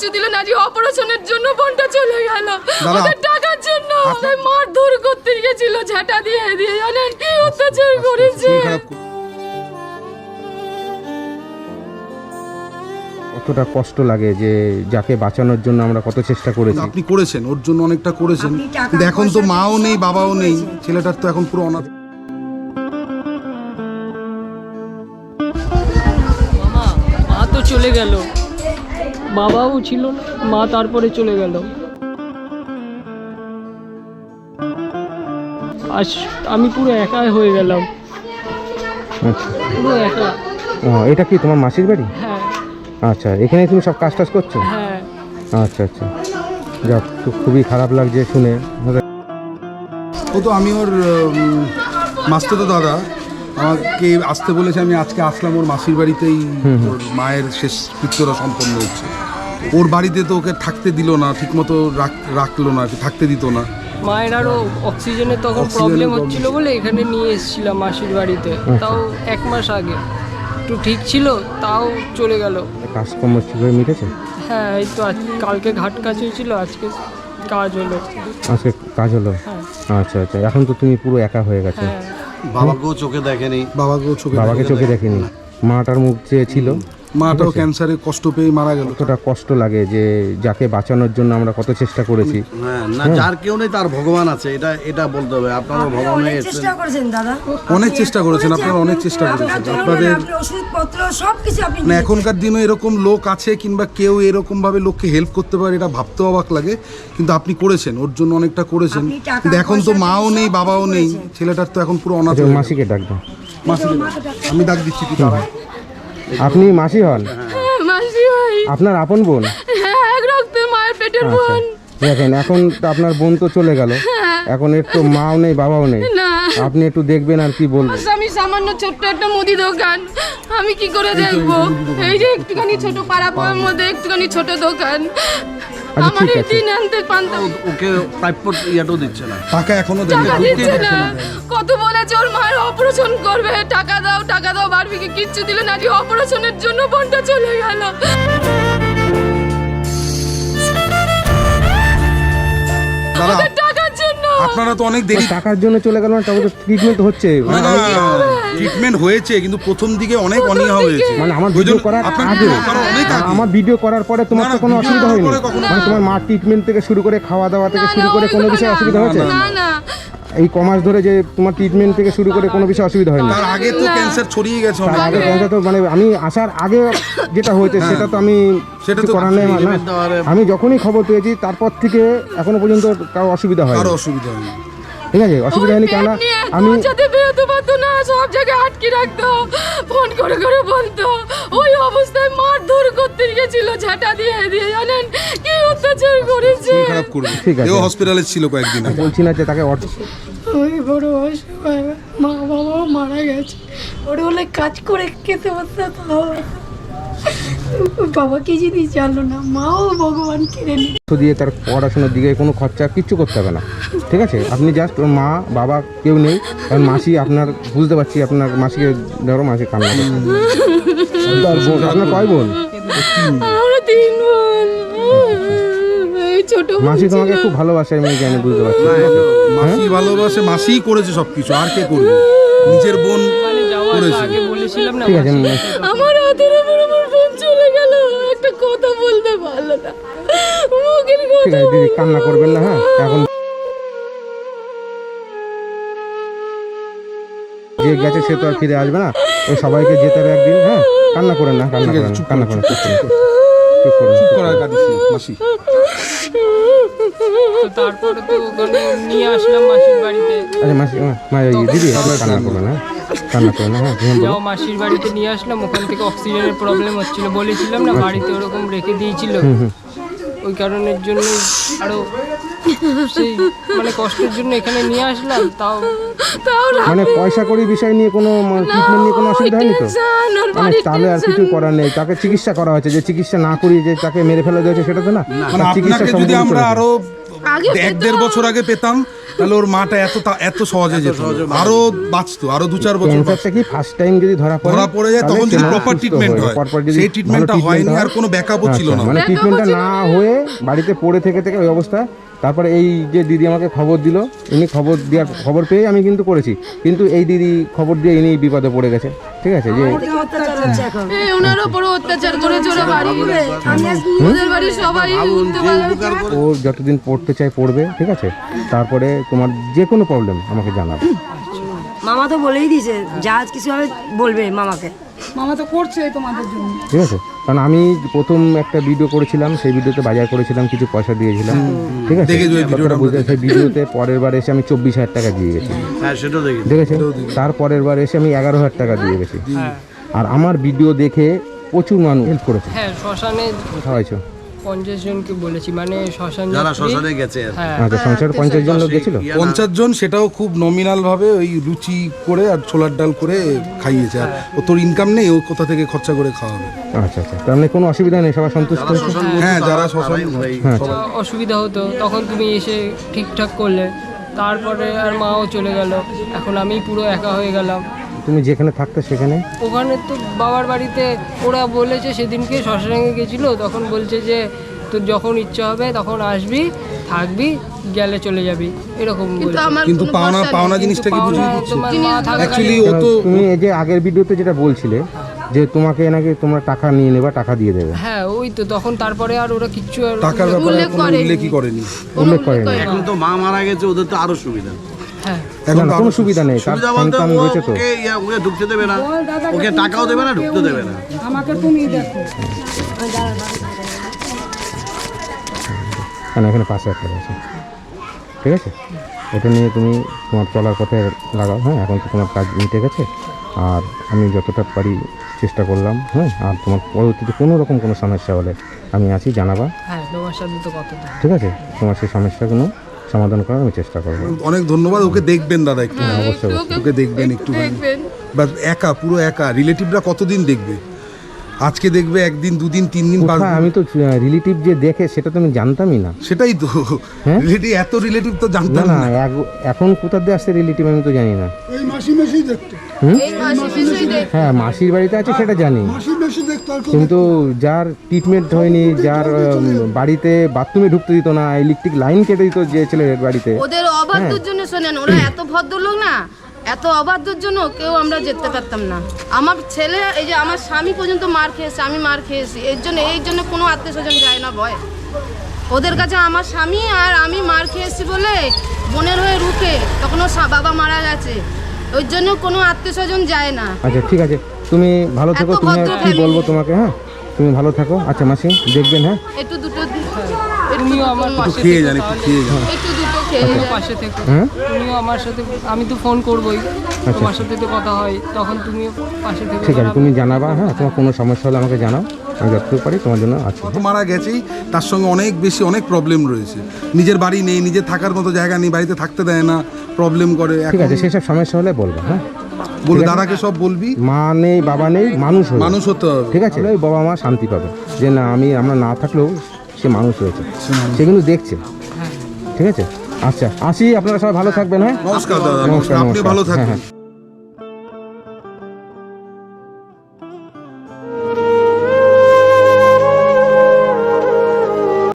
কিচ্ছু দিল না যে অপারেশনের জন্য বোনটা চলে গেল। ওদের টাকার জন্য ওদের মারধর করতে গেছিল ঝাঁটা দিয়ে দিয়ে জানেন? কি অত্যাচার করেছে? কতটা কষ্ট লাগে যে যাকে বাঁচানোর জন্য আমরা কত চেষ্টা করেছি। আপনি করেছেন ওর জন্য অনেকটা করেছেন। এখন তো মাও নেই বাবাও নেই ছেলেটার তো এখন পুরো অনাথ। বাবাও ছিল না মা তারপরে চলে গেল। আজ আমি পুরো একাই হয়ে গেলাম। আচ্ছা। পুরো একা। ও, এটা কি তোমার মাসির বাড়ি? হ্যাঁ। আচ্ছা এখানে তুমি সব কাজ টাজ করছ? হ্যাঁ। আচ্ছা আচ্ছা। যাক তো খুবই খারাপ লাগছে শুনে। ও তো আমি ওর উম, মাস্তুতো দাদা। আমাকে আসতে বলেছে আমি আজকে আসলাম ওর মাসির বাড়িতেই। ওর মায়ের শেষ কৃত্যটা সম্পন্ন হচ্ছে। ওর বাড়িতে তো ওকে থাকতে দিল না ঠিকমতো রাখ- রাখল না থাকতে দিত না। মায়ের আরও অক্সিজেনের তখন প্রবলেম। হচ্ছিল বলে এখানে নিয়ে এসেছিলাম মাসির বাড়িতে। তাও এক মাস আগে। একটু ঠিক ছিল তাও চলে গেল। কাজকর্ম ঠিকভাবে মিটেছে? হ্যাঁ এই তো আজ- কালকে ঘাট কাজ হয়েছিল আজকে কাজ হলো। আজকে কাজ হলো? হ্যাঁ। আচ্ছা আচ্ছা এখন তো তুমি পুরো একা হয়ে গেছো। হ্যাঁ। বাবাকেও চোখে দেখেনি। বাবাকেও চোখে বাবাকে চোখে দেখেনি। মাটার মুখ যে ছিল। মাটাও ক্যান্সারে কষ্ট পেয়ে মারা গেল। কতটা কষ্ট লাগে যে যাকে বাঁচানোর জন্য আমরা কত চেষ্টা করেছি। হ্যাঁ না যার কেউ নেই তার ভগবান আছে এটা এটা বলতে হবে। আপনারও আপনি ভগবান অনেক চেষ্টা করেছেন দাদা। অনেক চেষ্টা করেছেন আপনারা অনেক চেষ্টা করেছেন। আপনাদের ওষুধপত্র সব কিছু আপনি মানে নিয়েছেন। এখনকার দিনে এরকম লোক আছে কিংবা কেউ এরকম ভাবে লোককে হেল্প করতে পারে এটা ভাবতে অবাক লাগে। কিন্তু আপনি করেছেন ওর জন্য অনেকটা করেছেন। কিন্তু এখন তো মাও নেই বাবাও নেই ছেলেটার তো এখন পুরো অনাথ আচ্ছা, হয়ে। মাসিকে ডাক দাও। মাসিকে আমি ডাক দিচ্ছি দাঁড়া। আপনি মাসি হন? হ্যাঁ, মাসি ভাই। আপনার আপন বোন? হ্যাঁ এক রক্তের মায়ের পেটের আচ্ছা। বোন। দেখেন এখন তো আপনার বোন তো চলে গেল। এখন এর তো মাও নেই বাবাও নেই। আপনি একটু দেখবেন আর কি বলবেন। আমি সামান্য ছোট্ট একটা মুদি দোকান। আমি কি করে দেখব? এই যে একটুখানি ছোট পাড়া মধ্যে একটুখানি ছোট দোকান। আমার ঠিক আছে। দিন আনতে পান্তা ওকে প্রাপ্য ইয়াটাও দিচ্ছে না। টাকা এখনও দেয়নি। টাকা দিচ্ছে না। কত বলেছে ওর মায়ের অপারেশন করবে। টাকা দাও টাকা দাও বারবিকে কিচ্ছু দিল না যে অপারেশনের জন্য বোনটা চলে গেল। টাকার জন্য। আপনারা তো অনেক দেরি টাকার জন্য চলে গেল না ট্রিটমেন্ট হচ্ছে। না না ট্রিটমেন্ট হয়েছে কিন্তু প্রথম দিকে অনেক অনীহা হয়েছে। মানে আমার ভিডিও করার আগে। আমার ভিডিও করার পরে তোমার তো কোনো অসুবিধা হয়নি। মানে তোমার মা ট্রিটমেন্ট থেকে শুরু করে খাওয়া দাওয়া থেকে শুরু করে কোনো বিষয়ে অসুবিধা হয়েছে? না না। এই কমাস ধরে যে তোমার ট্রিটমেন্ট থেকে শুরু করে কোনো বিষয়ে অসুবিধা হয়নি। তার আগে তো ক্যান্সার ছড়িয়ে গেছে তার আগে ক্যান্সার তো মানে আমি আসার আগে যেটা হয়েছে সেটা তো আমি সেটা তো করার নেই আমার, না treatment দেওয়ার- আমি যখনই খবর পেয়েছি তারপর থেকে এখনও পর্যন্ত কারও অসুবিধা হয় কারও অসুবিধা হয়নি। ঠিক আছে অসুবিধা হয়নি কেননা আমি যাতে বেরোতে পারতো না সব জায়গায় আটকে রাখতো ফোন করে করে বলতো। ওই অবস্থায় মারধর করতে গেছিল ঝাঁটা দিয়ে দিয়ে জানেন? কি অত্যাচার করেছে? খারাপ করবে। ঠিক আছে। এও হসপিটালে ছিল কয়েকদিন। বলছি না যে তাকে অর্থ ওই বড় বয়স মা বাবাও মারা গেছে। ওর বলে কাজ করে খেতে পারতো তাও বাবাকে যদি জানলো না মাও ভগবান কেড়ে নিল দিয়ে তার পড়াশোনার দিকে কোনো খরচা কিচ্ছু করতে হবে না। ঠিক আছে? আপনি জাস্ট ওর মা বাবা কেউ নেই কারণ মাসি আপনার বুঝতে পারছি আপনার মাসিকে ধরো মাসি কান্না আপনার কয় বোন? ছোট মাসি তোমাকে খুব ভালোবাসে আমি জানি বুঝতে পারছি। মাসি ভালোবাসে মাসিই করেছে সবকিছু আর কে করবে? নিজের বোন করেছে। ঠিক আছে আমার হাতের উপর আমার বোন চলে গেল। একটা কথা বলতে পারল না। মুখের ঠিক কথা আছে দিদি কান্না করবেন না হ্যাঁ? এখন যে গেছে সে তো আর ফিরে আসবে না। ওই সবাইকে যেতে হবে একদিন হ্যাঁ? কান্না করেন না কান্না করেন না, কান্না করেন চুপ করুন, চুপ করুন চুপ করার কাঁদিস মাসি। তারপরে তো ওখানে নিয়ে আসলাম মাসির বাড়িতে। আচ্ছা মাসি মা, দিদি কান্না করবেন না। কান্না না? হ্যাঁ যাও মাসির বাড়িতে নিয়ে আসলাম ওখান থেকে অক্সিজেনের প্রবলেম হচ্ছিল বলেছিলাম না বাড়িতে ওরকম রেখে দিয়েছিল। ওই কারণের জন্য আরও সেই মানে কষ্টের জন্য এখানে নিয়ে আসলাম তাও তাও মানে পয়সা করি বিষয় নিয়ে কোনো ট্রিটমেন্ট নিয়ে কোনো অসুবিধা হয়নি তো? মানে তাহলে আর কিছু করার নেই তাকে চিকিৎসা করা হয়েছে যে চিকিৎসা না করিয়ে যে তাকে মেরে ফেলা হয়েছে সেটা তো না। মানে চিকিৎসা যদি আমরা আরও আগে এক দেড় বছর আগে পেতাম তাহলে ওর মাটা এত তা- এত সহজে যেত। আরও বাঁচতো আরও দু চার বছর ক্যান্সারটা কি ফার্স্ট টাইম যদি ধরা পড়ে ধরা পড়ে যায় তখন যদি প্রপার ট্রিটমেন্ট হয়? পরপর সেই ট্রিটমেন্টটা হয়নি আর কোনো ব্যাকআপও ছিল আচ্ছা, না। মানে ট্রিটমেন্টটা না। হয়ে বাড়িতে পড়ে থেকে থেকে ওই অবস্থা? তারপরে এই যে দিদি আমাকে খবর দিল ইনি খবর দেওয়ার খবর পেয়ে আমি কিন্তু করেছি। কিন্তু এই দিদি খবর দিয়ে ইনি বিপদে পড়ে গেছে। ঠিক আছে? যে ওনার উপর অত্যাচার করে বাড়ি ওদের সবাই ও যতদিন পড়তে চায় পড়বে ঠিক আছে? তারপরে তোমার যে কোনো প্রবলেম আমাকে জানাবে। মামা তো বলেই দিয়েছে যা কিছু হবে বলবে মামাকে। মামা তো করছে তোমাদের জন্য। ঠিক আছে? কারণ আমি প্রথম একটা ভিডিও করেছিলাম সেই ভিডিওতে বাজার করেছিলাম কিছু পয়সা দিয়েছিলাম। ঠিক আছে? ভিডিওটা কথাটা বুঝতে সেই ভিডিওতে পরের বার এসে আমি চব্বিশ হাজার টাকা দিয়ে গেছি। ঠিক আছে? তার দেখেছে বার এসে আমি এগারো হাজার টাকা দিয়ে গেছি। হ্যাঁ। আর আমার ভিডিও দেখে প্রচুর মানুষ হেল্প করেছে। হ্যাঁ শ্মশানে খাওয়াইছো? পঞ্চাশ জনকে বলেছি মানে শ্মশান যারা যাত্রী- শ্মশানে গেছে আর কি। হ্যাঁ। আচ্ছা সংসার পঞ্চাশ জন লোক গেছিল? ইয়া না- পঞ্চাশ জন সেটাও খুব নমিনাল ভাবে ওই লুচি করে আর ছোলার ডাল করে খাইয়েছে। আর ও তোর ইনকাম নেই ও কোথা থেকে খরচা করে খাওয়াবে? আচ্ছা আচ্ছা তার মানে কোনো অসুবিধা নেই সবাই সন্তুষ্ট যারা হয়েছে শ্মশান বলছে হ্যাঁ, যারা তারা- শ্মশান- তারাই ওই- হ্যাঁ। তো অসুবিধা হতো তখন তুমি এসে ঠিকঠাক করলে। তারপরে আর মাও চলে গেল এখন আমি পুরো একা হয়ে গেলাম। তুমি যেখানে থাকতে সেখানে? ওখানে তো বাবার বাড়িতে ওরা বলেছে সেদিনকে শ্মশানে গেছিল তখন বলছে যে তোর যখন ইচ্ছা হবে তখন আসবি থাকবি গেলে চলে যাবি। এরকম কিন্তু পাওনা পাওনা জিনিসটা কি বুঝিয়ে দিচ্ছে অ্যাকচুয়ালি ও তো তুমি এই যে আগের ভিডিওতে যেটা বলছিলে যে তোমাকে নাকি তোমরা টাকা নিয়ে নেবা টাকা দিয়ে দেবে। হ্যাঁ ওই তো তখন তারপরে আর ওরা কিচ্ছু আর টাকার ব্যাপারে উল্লেখ করেনি। উল্লেখ করেনি। এখন তো মা মারা গেছে ওদের তো আরও সুবিধা। এখন না, কোনো সুবিধা নেই তার সন্তান রয়েছে তো। ওকে ঢুকতে দেবে না। ওকে টাকাও দেবে না ঢুকতে দেবে না। আমাকে তুমি দেখো। কেন এখানে পাশে একটা আছে ঠিক আছে? এটা নিয়ে তুমি তোমার চলার পথে লাগাও হ্যাঁ? এখন তো তোমার কাজ মিটে গেছে। আর আমি যতটা পারি চেষ্টা করলাম হ্যাঁ? আর তোমার পরবর্তীতে কোনো রকম কোনো সমস্যা হলে আমি আছি জানাবা। হ্যাঁ তোমার সাথে তো কথা ঠিক আছে? তোমার সেই সমস্যাগুলো সমাধান করার আমি চেষ্টা করব। অনেক ধন্যবাদ ওকে দেখবেন দাদা একটু। অবশ্যই ওকে ওকে দেখবেন। একটু বা একা পুরো একা রিলেটিভরা কতদিন দেখবে? আজকে দেখবে একদিন দুদিন তিন দিন পাঁচ দিন। আমি তো রিলেটিভ যে দেখে সেটা তো আমি জানতামই না। সেটাই তো। হ্যাঁ? রিলেটিভ এত রিলেটিভ তো জানতাম না এখন কোথা দিয়ে আসছে রিলেটিভ আমি তো জানি না। এই মাসি মেশি দেখতো। এই মাসে বেশি দেখ হ্যাঁ মাসির বাড়িতে আছে সেটা জানি। মাসি মেশি দেখতো আর কিন্তু যার ট্রিটমেন্ট হয়নি যার বাড়িতে বাথরুমে ঢুকতে দিত না ইলেকট্রিক লাইন কেটে দিত যে ছেলের বাড়িতে। ওদের অবাধ্যর জন্য শোনেন ওরা এত ভদ্রলোক না এত অবাধ্যর জন্য কেউ আমরা যেতে পারতাম না। আমার ছেলে এই যে আমার স্বামী পর্যন্ত মার খেয়েছে আমি মার খেয়েছি। এর জন্য এই জন্য কোনো আত্মীয় স্বজন যায় না ভয়। ওদের কাছে আমার স্বামী আর আমি মার খেয়েছি বলে বোনের হয়ে রুখে তখন ওর বাবা মারা গেছে। ওই জন্য কোনো আত্মীয় স্বজন যায় না। আচ্ছা ঠিক আছে। তুমি ভালো থাকো তুমি কি বলব তোমাকে হ্যাঁ? তুমি ভালো থাকো। আচ্ছা মাসি দেখবেন হ্যাঁ? একটু দুটো তুমিও আমার খেয়ে একটু খেয়ে তুমিও পাশে থেকো। হ্যাঁ তুমিও আমার সাথে আমি তো ফোন করবোই। তোমার সাথে তো কথা হয়। তখন তুমিও পাশে থেকো ঠিক আছে তুমি জানাবা হ্যাঁ তোমার কোনো সমস্যা হলে আমাকে জানাও। আমি যতটুকু পারি তোমার জন্য আছি। কত মারা গেছেই তার সঙ্গে অনেক বেশি অনেক প্রবলেম রয়েছে। নিজের বাড়ি নেই নিজের থাকার মতো জায়গা নেই বাড়িতে থাকতে দেয় না প্রবলেম করে ঠিক আছে সেসব সমস্যা হলে বলব হ্যাঁ। বলে দাদাকে সব বলবি? মা নেই বাবা নেই মানুষ হয়ে মানুষ হতে হবে। ঠিক আছে? ওই বাবা মা শান্তি পাবে। যে না আমি আমরা না থাকলেও সে মানুষ হয়েছে সে কিন্তু দেখছে। ঠিক আছে? আচ্ছা আসি আপনারা সবাই ভালো থাকবেন হ্যাঁ? নমস্কার দাদা নমস্কার। আপনি ভালো হ্যাঁ থাকবেন। হ্যাঁ